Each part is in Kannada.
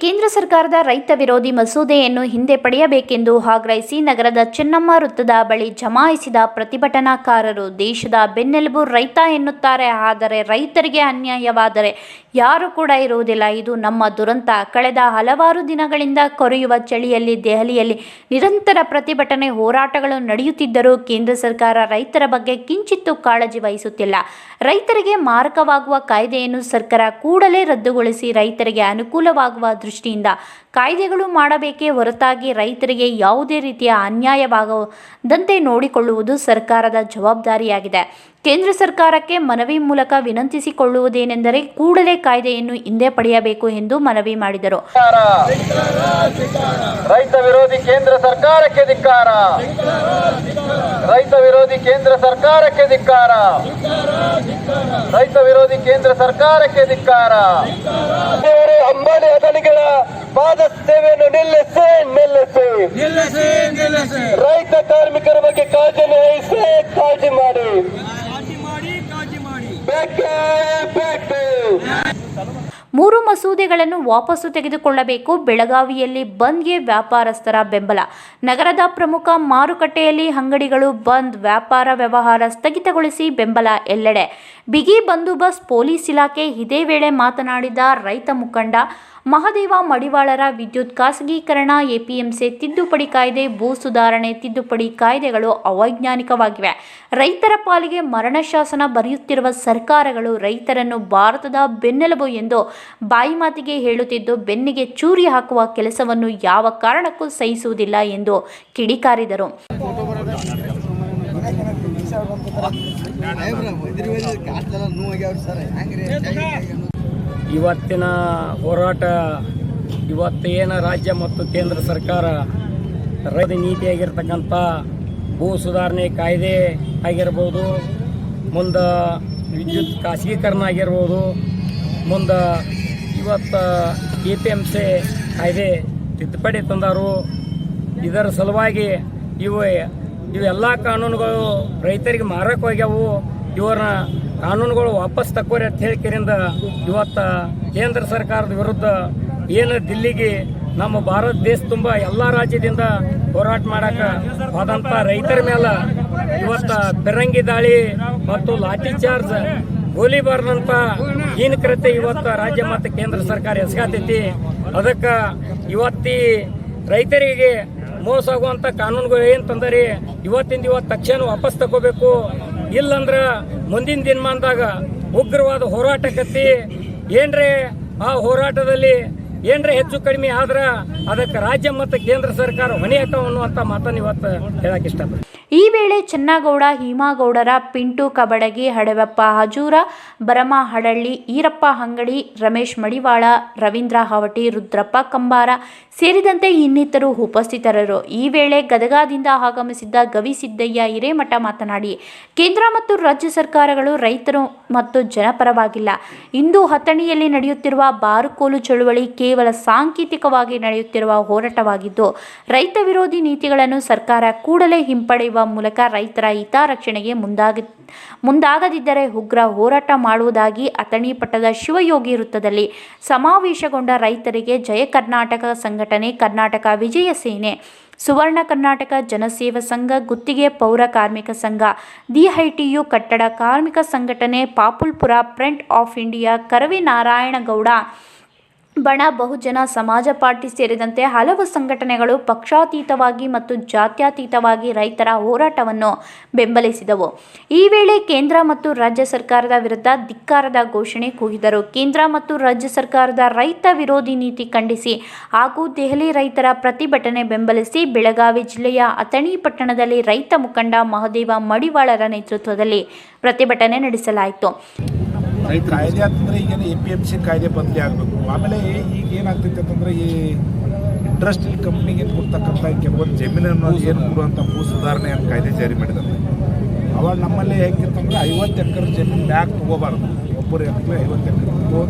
ಕೇಂದ್ರ ಸರ್ಕಾರದ ರೈತ ವಿರೋಧಿ ಮಸೂದೆಯನ್ನು ಹಿಂದೆ ಪಡೆಯಬೇಕೆಂದು ಆಗ್ರಹಿಸಿ ನಗರದ ಚೆನ್ನಮ್ಮ ವೃತ್ತದ ಬಳಿ ಜಮಾಯಿಸಿದ ಪ್ರತಿಭಟನಾಕಾರರು ದೇಶದ ಬೆನ್ನೆಲುಬು ರೈತ ಎನ್ನುತ್ತಾರೆ. ಆದರೆ ರೈತರಿಗೆ ಅನ್ಯಾಯವಾದರೆ ಯಾರು ಕೂಡ ಇರುವುದಿಲ್ಲ. ಇದು ನಮ್ಮ ದುರಂತ. ಕಳೆದ ಹಲವಾರು ದಿನಗಳಿಂದ ಕೊರೆಯುವ ಚಳಿಯಲ್ಲಿ, ದೆಹಲಿಯಲ್ಲಿ ನಿರಂತರ ಪ್ರತಿಭಟನೆ ಹೋರಾಟಗಳು ನಡೆಯುತ್ತಿದ್ದರೂ ಕೇಂದ್ರ ಸರ್ಕಾರ ರೈತರ ಬಗ್ಗೆ ಕಿಂಚಿತ್ತೂ ಕಾಳಜಿ ವಹಿಸುತ್ತಿಲ್ಲ. ರೈತರಿಗೆ ಮಾರಕವಾಗುವ ಕಾಯ್ದೆಯನ್ನು ಸರ್ಕಾರ ಕೂಡಲೇ ರದ್ದುಗೊಳಿಸಿ ರೈತರಿಗೆ ಅನುಕೂಲವಾಗುವ ದೃಷ್ಟಿಯಿಂದ ಕಾಯ್ದೆಗಳು ಮಾಡಬೇಕೇ ಹೊರತಾಗಿ ರೈತರಿಗೆ ಯಾವುದೇ ರೀತಿಯ ಅನ್ಯಾಯವಾಗದಂತೆ ನೋಡಿಕೊಳ್ಳುವುದು ಸರ್ಕಾರದ ಜವಾಬ್ದಾರಿಯಾಗಿದೆ ಕೇಂದ್ರ ಸರ್ಕಾರಕ್ಕೆ ಮನವಿ ಮೂಲಕ ವಿನಂತಿಸಿಕೊಳ್ಳುವುದೇನೆಂದರೆ ಕೂಡಲೇ ಕಾಯ್ದೆಯನ್ನು ಹಿಂದೆ ಪಡೆಯಬೇಕು ಎಂದು ಮನವಿ ಮಾಡಿದರು. ರೈತ ವಿರೋಧಿ ಕೇಂದ್ರ ಸರ್ಕಾರಕ್ಕೆ ಧಿಕ್ಕಾರ ರೈತ ವಿರೋಧಿ ಕೇಂದ್ರ ಸರ್ಕಾರಕ್ಕೆ ಧಿಕ್ಕಾರ ರೈತ ವಿರೋಧಿ ಕೇಂದ್ರ ಸರ್ಕಾರಕ್ಕೆ ಧಿಕ್ಕಾರ ಅಂಬಾನಿ ಅದಾನಿಗಳ ಪಾದ ಸೇವೆಯನ್ನು ನಿಲ್ಲಿಸಿ ನಿಲ್ಲಿಸಿ. ನಿಲ್ಲಿಸಿ ನಿಲ್ಲಿಸಿ. ರೈತ ಕಾರ್ಮಿಕರ ಬಗ್ಗೆ ಕಾಳಜಿಯನ್ನು ವಹಿಸಿ ಕಾಳಜಿ ಮಾಡಿ ಕಾಳಜಿ ಮಾಡಿ ಕಾಳಜಿ ಮಾಡಿ ಬೇಕೇ ಬೇಕು ಮೂರು ಮಸೂದೆಗಳನ್ನು ವಾಪಸ್ಸು ತೆಗೆದುಕೊಳ್ಳಬೇಕು. ಬೆಳಗಾವಿಯಲ್ಲಿ ಬಂದ್ಗೆ ವ್ಯಾಪಾರಸ್ಥರ ಬೆಂಬಲ. ನಗರದ ಪ್ರಮುಖ ಮಾರುಕಟ್ಟೆಯಲ್ಲಿ ಅಂಗಡಿಗಳು ಬಂದ್ ವ್ಯಾಪಾರ ವ್ಯವಹಾರ ಸ್ಥಗಿತಗೊಳಿಸಿ ಬೆಂಬಲ ಎಲ್ಲೆಡೆ. ಬಿಗಿ ಬಂದೋಬಸ್ತ್ ಪೊಲೀಸ್ ಇಲಾಖೆ ಇದೇ ವೇಳೆ ಮಾತನಾಡಿದ ರೈತ ಮುಖಂಡ, ಮಹದೇವ ಮಡಿವಾಳರ ವಿದ್ಯುತ್ ಖಾಸಗೀಕರಣ, ಎಪಿಎಂಸಿ ತಿದ್ದುಪಡಿ ಕಾಯ್ದೆ, ಭೂ ಸುಧಾರಣೆ ತಿದ್ದುಪಡಿ ಕಾಯ್ದೆಗಳು ಅವೈಜ್ಞಾನಿಕವಾಗಿವೆ. ರೈತರ ಪಾಲಿಗೆ ಮರಣ ಶಾಸನ ಬರೆಯುತ್ತಿರುವ ಸರ್ಕಾರಗಳು ರೈತರನ್ನು ಭಾರತದ ಬೆನ್ನೆಲುಬು ಎಂದು ಬಾಯಿ ಮಾತಿಗೆ ಹೇಳುತ್ತಿದ್ದು, ಬೆನ್ನಿಗೆ ಚೂರಿ ಹಾಕುವ ಕೆಲಸವನ್ನು ಯಾವ ಕಾರಣಕ್ಕೂ ಸಹಿಸುವುದಿಲ್ಲ ಎಂದು ಕಿಡಿಕಾರಿದರು. ಇವತ್ತಿನ ಹೋರಾಟ, ಇವತ್ತೇನ ರಾಜ್ಯ ಮತ್ತು ಕೇಂದ್ರ ಸರ್ಕಾರ ರೈತ ನೀತಿಯಾಗಿರ್ತಕ್ಕಂಥ ಭೂ ಸುಧಾರಣೆ ಕಾಯ್ದೆ ಆಗಿರ್ಬೋದು, ಮುಂದೆ ವಿದ್ಯುತ್ ಖಾಸಗೀಕರಣ ಆಗಿರ್ಬೋದು, ಮುಂದೆ ಇವತ್ತು ಎ ಪಿ ಎಂ ಸಿ ಕಾಯ್ದೆ ತಿದ್ದುಪಡಿ ತಂದರು. ಇದರ ಸಲುವಾಗಿ ಇವು ಇವೆಲ್ಲ ಕಾನೂನುಗಳು ರೈತರಿಗೆ ಮಾರಕ್ಕೆ ಹೋಗ್ಯಾವು. ಇವ್ರನ್ನ ಕಾನೂನುಗಳು ವಾಪಸ್ ತಕ್ಕೋರಿ ಅಂತ ಹೇಳಿಕೆರಿಂದ ಇವತ್ತು ಕೇಂದ್ರ ಸರ್ಕಾರದ ವಿರುದ್ಧ ಏನು ದಿಲ್ಲಿಗೆ ನಮ್ಮ ಭಾರತ ದೇಶ ತುಂಬ ಎಲ್ಲ ರಾಜ್ಯದಿಂದ ಹೋರಾಟ ಮಾಡಕ ಹೋದಂಥ ರೈತರ ಮೇಲೆ ಇವತ್ತು ಬೆರಂಗಿ ದಾಳಿ ಮತ್ತು ಲಾಠಿ ಚಾರ್ಜ್ ಗೋಲಿಬಾರ್ದಂತ ಹೀನಕೃತ್ಯ ಇವತ್ತು ರಾಜ್ಯ ಮತ್ತು ಕೇಂದ್ರ ಸರ್ಕಾರ ಎಸಗಾತೈತಿ. ಅದಕ್ಕೆ ಇವತ್ತಿ ರೈತರಿಗೆ ಮೋಸ ಆಗುವಂಥ ಕಾನೂನುಗಳು ಏನು ತಂದರಿ? ಇವತ್ತಿಂದ ಇವತ್ತು ತಕ್ಷಣ ವಾಪಸ್ ತಗೋಬೇಕು. ಇಲ್ಲಂದ್ರ ಮುಂದಿನ ದಿನಮಾನದಾಗ ಉಗ್ರವಾದ ಹೋರಾಟಕತ್ತಿ ಏನ್ರೇ? ಆ ಹೋರಾಟದಲ್ಲಿ ಏನ್ರೆ ಹೆಚ್ಚು ಕಡಿಮೆ ಆದ್ರ ಅದಕ್ಕೆ ರಾಜ್ಯ ಮತ್ತು ಕೇಂದ್ರ ಸರ್ಕಾರ ಹೊಣೆ ಅನ್ನುವಂತ ಮಾತನ್ನು ಇವತ್ತು ಹೇಳಕ್ ಇಷ್ಟಪಡ್ತೀನಿ. ಈ ವೇಳೆ ಚನ್ನಗೌಡ, ಹೀಮಾಗೌಡರ, ಪಿಂಟು ಕಬಡಗಿ ಹಡವಪ್ಪ ಹಜೂರ ಬರಮ ಹಡಳ್ಳಿ ಈರಪ್ಪ ಹಂಗಡಿ ರಮೇಶ್ ಮಡಿವಾಳ, ರವೀಂದ್ರ ಹಾವಟಿ, ರುದ್ರಪ್ಪ ಕಂಬಾರ ಸೇರಿದಂತೆ ಇನ್ನಿತರು ಉಪಸ್ಥಿತರರು. ಈ ವೇಳೆ ಗದಗದಿಂದ ಆಗಮಿಸಿದ್ದ ಗವಿಸಿದ್ದಯ್ಯ ಹಿರೇಮಠ ಮಾತನಾಡಿ, ಕೇಂದ್ರ ಮತ್ತು ರಾಜ್ಯ ಸರ್ಕಾರಗಳು ರೈತರು ಮತ್ತು ಜನಪರವಾಗಿಲ್ಲ. ಇಂದು ಹತ್ತಣಿಯಲ್ಲಿ ನಡೆಯುತ್ತಿರುವ ಬಾರುಕೋಲು ಚಳುವಳಿ ಕೇವಲ ಸಾಂಕೇತಿಕವಾಗಿ ನಡೆಯುತ್ತಿರುವ ಹೋರಾಟವಾಗಿದ್ದು, ರೈತ ವಿರೋಧಿ ನೀತಿಗಳನ್ನು ಸರ್ಕಾರ ಕೂಡಲೇ ಹಿಂಪಡೆಯುವ ಮೂಲಕ ರೈತರ ಹಿತರಕ್ಷಣೆಗೆ ಮುಂದಾಗ, ಮುಂದಾಗದಿದ್ದರೆ ಉಗ್ರ ಹೋರಾಟ ಮಾಡುವುದಾಗಿ ಅಥಣಿ ಪಟ್ಟದ ಶಿವಯೋಗಿ ವೃತ್ತದಲ್ಲಿ ಸಮಾವೇಶಗೊಂಡ ರೈತರಿಗೆ ಜಯ ಕರ್ನಾಟಕ ಸಂಘಟನೆ ಕರ್ನಾಟಕ ವಿಜಯ ಸೇನೆ, ಸುವರ್ಣ ಕರ್ನಾಟಕ ಜನಸೇವಾ ಸಂಘ, ಗುತ್ತಿಗೆ ಪೌರ ಕಾರ್ಮಿಕ ಸಂಘ ದಿಐಟಿಯು ಕಟ್ಟಡ ಕಾರ್ಮಿಕ ಸಂಘಟನೆ, Popular, Front of India, Karave Narayanagowda ಬಣ, ಬಹುಜನ, ಸಮಾಜ ಪಾರ್ಟಿ ಸೇರಿದಂತೆ ಹಲವು ಸಂಘಟನೆಗಳು ಪಕ್ಷಾತೀತವಾಗಿ ಮತ್ತು ಜಾತ್ಯತೀತವಾಗಿ ರೈತರ ಹೋರಾಟವನ್ನು ಬೆಂಬಲಿಸಿದವು. ಈ ವೇಳೆ ಕೇಂದ್ರ ಮತ್ತು ರಾಜ್ಯ ಸರ್ಕಾರದ ವಿರುದ್ಧ ಧಿಕ್ಕಾರದ ಘೋಷಣೆ ಕೂಗಿದರು. ಕೇಂದ್ರ ಮತ್ತು ರಾಜ್ಯ ಸರ್ಕಾರದ ರೈತ ವಿರೋಧಿ ನೀತಿ ಖಂಡಿಸಿ ಹಾಗೂ ದೆಹಲಿ ರೈತರ ಪ್ರತಿಭಟನೆ ಬೆಂಬಲಿಸಿ ಬೆಳಗಾವಿ ಜಿಲ್ಲೆಯ ಅಥಣಿ ಪಟ್ಟಣದಲ್ಲಿ ರೈತ ಮುಖಂಡ ಮಹದೇವ ಮಡಿವಾಳರ ನೇತೃತ್ವದಲ್ಲಿ ಪ್ರತಿಭಟನೆ ನಡೆಸಲಾಯಿತು. ಕಾಯ್ದೆ ಅಂತಂದ್ರೆ ಈಗೇನು ಎ ಪಿ ಎಂ ಸಿ ಕಾಯ್ದೆ ಬದಲಿ ಆಗಬೇಕು. ಆಮೇಲೆ ಈಗ ಏನಾಗ್ತೈತೆ ಅಂತಂದ್ರೆ ಈ ಇಂಡಸ್ಟ್ರಿಯಲ್ ಕಂಪ್ನಿಗೆ ಕೊಡ್ತಕ್ಕಂಥ ಕೆಲವೊಂದು ಜಮೀನನ್ನು ಏನು ಕೊಡುವಂಥ ಭೂ ಸುಧಾರಣೆ ಅಂತ ಕಾಯ್ದೆ ಜಾರಿ ಮಾಡಿದ್ದಾರೆ. ಅವಾಗ ನಮ್ಮಲ್ಲಿ ಹೇಗಿರ್ತಂದ್ರೆ ಐವತ್ತು ಎಕರೆ ಜಮೀನು ಬ್ಯಾಗ್ ತೊಗೋಬಾರ್ದು. ಒಬ್ಬರು ಎಕರೆ ಐವತ್ತು ಎಕರೆ. ತಗೋ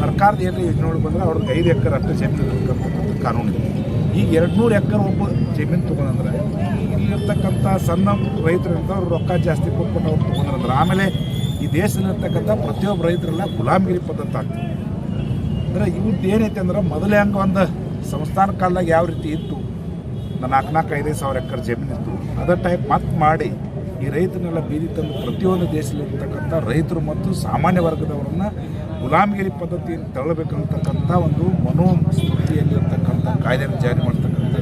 ಸರ್ಕಾರದ ಏನು ಯೋಜನೆ ಬಂದ್ರೆ ಅವ್ರಿಗೆ ಐದು ಎಕರೆ ಅಷ್ಟು ಜಮೀನು ಕೊಡ್ತಕ್ಕಂಥ ಕಾನೂನು ಈಗ ಎರಡು ನೂರು ಎಕರೆ ಒಬ್ಬ ಜಮೀನು ತೊಗೊಂಡ್ರೆ ಇಲ್ಲಿರ್ತಕ್ಕಂಥ ಸಣ್ಣ ರೈತರಿಂದ ಅವ್ರು ರೊಕ್ಕ ಜಾಸ್ತಿ ಕೊಟ್ಕೊಂಡು ಅವ್ರು ತೊಗೊಂಡ್ರಂದ್ರೆ ಆಮೇಲೆ ಈ ದೇಶದಲ್ಲಿರ್ತಕ್ಕಂಥ ಪ್ರತಿಯೊಬ್ಬ ರೈತರೆಲ್ಲ ಗುಲಾಮಗಿರಿ ಪದ್ಧತಿ ಆಗ್ತದೆ. ಅಂದರೆ ಇವತ್ತು ಏನೈತೆ ಅಂದ್ರೆ ಮೊದಲೇ ಹಂಗೆ ಒಂದು ಸಂಸ್ಥಾನ ಕಾಲದಾಗ ಯಾವ ರೀತಿ ಇತ್ತು? ನಾಲ್ಕು ನಾಲ್ಕು ಐದೈದು ಸಾವಿರ ಎಕರೆ ಜಮೀನು ಇತ್ತು. ಅದೇ ಟೈಪ್ ಮತ್ತೆ ಮಾಡಿ ಈ ರೈತನೆಲ್ಲ ಬೀದಿ ತಂದು ಪ್ರತಿಯೊಂದು ದೇಶದಲ್ಲಿರ್ತಕ್ಕಂಥ ರೈತರು ಮತ್ತು ಸಾಮಾನ್ಯ ವರ್ಗದವರನ್ನ ಗುಲಾಮಗಿರಿ ಪದ್ಧತಿಯನ್ನು ತಳ್ಳಬೇಕಂತಕ್ಕಂಥ ಒಂದು ಮನೋಸ್ಫೂರ್ತಿಯಲ್ಲಿರ್ತಕ್ಕಂಥ ಕಾಯ್ದೆಯನ್ನು ಜಾರಿ ಮಾಡ್ತಕ್ಕಂಥ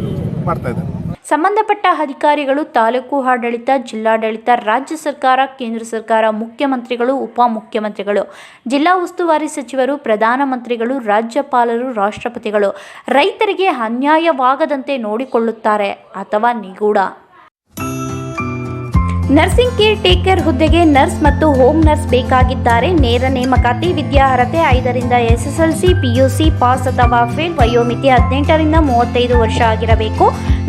ಮಾಡ್ತಾ ಇದ್ದಾರೆ. ಸಂಬಂಧಪಟ್ಟ ಅಧಿಕಾರಿಗಳು, ತಾಲೂಕು ಆಡಳಿತ, ಜಿಲ್ಲಾಡಳಿತ, ರಾಜ್ಯ ಸರ್ಕಾರ, ಕೇಂದ್ರ ಸರ್ಕಾರ, ಮುಖ್ಯಮಂತ್ರಿಗಳು ಉಪಮುಖ್ಯಮಂತ್ರಿಗಳು ಜಿಲ್ಲಾ ಉಸ್ತುವಾರಿ ಸಚಿವರು ಪ್ರಧಾನಮಂತ್ರಿಗಳು ರಾಜ್ಯಪಾಲರು, ರಾಷ್ಟ್ರಪತಿಗಳು ರೈತರಿಗೆ ಅನ್ಯಾಯವಾಗದಂತೆ ನೋಡಿಕೊಳ್ಳುತ್ತಾರೆ ಅಥವಾ ನಿಗೂಢ. ನರ್ಸಿಂಗ್ ಕೇರ್ ಟೇಕರ್ ಹುದ್ದೆಗೆ ನರ್ಸ್ ಮತ್ತು ಹೋಮ್ ನರ್ಸ್ ಬೇಕಾಗಿದ್ದಾರೆ. ನೇರ ನೇಮಕಾತಿ ವಿದ್ಯಾರ್ಹತೆ ಐದರಿಂದ ಎಸ್ಎಸ್ಎಲ್ಸಿ, ಪಿಯುಸಿ, ಪಾಸ್ ಅಥವಾ ಫೇಲ್ ವಯೋಮಿತಿ ಹದಿನೆಂಟರಿಂದ ಮೂವತ್ತೈದು ವರ್ಷ ಆಗಿರಬೇಕು.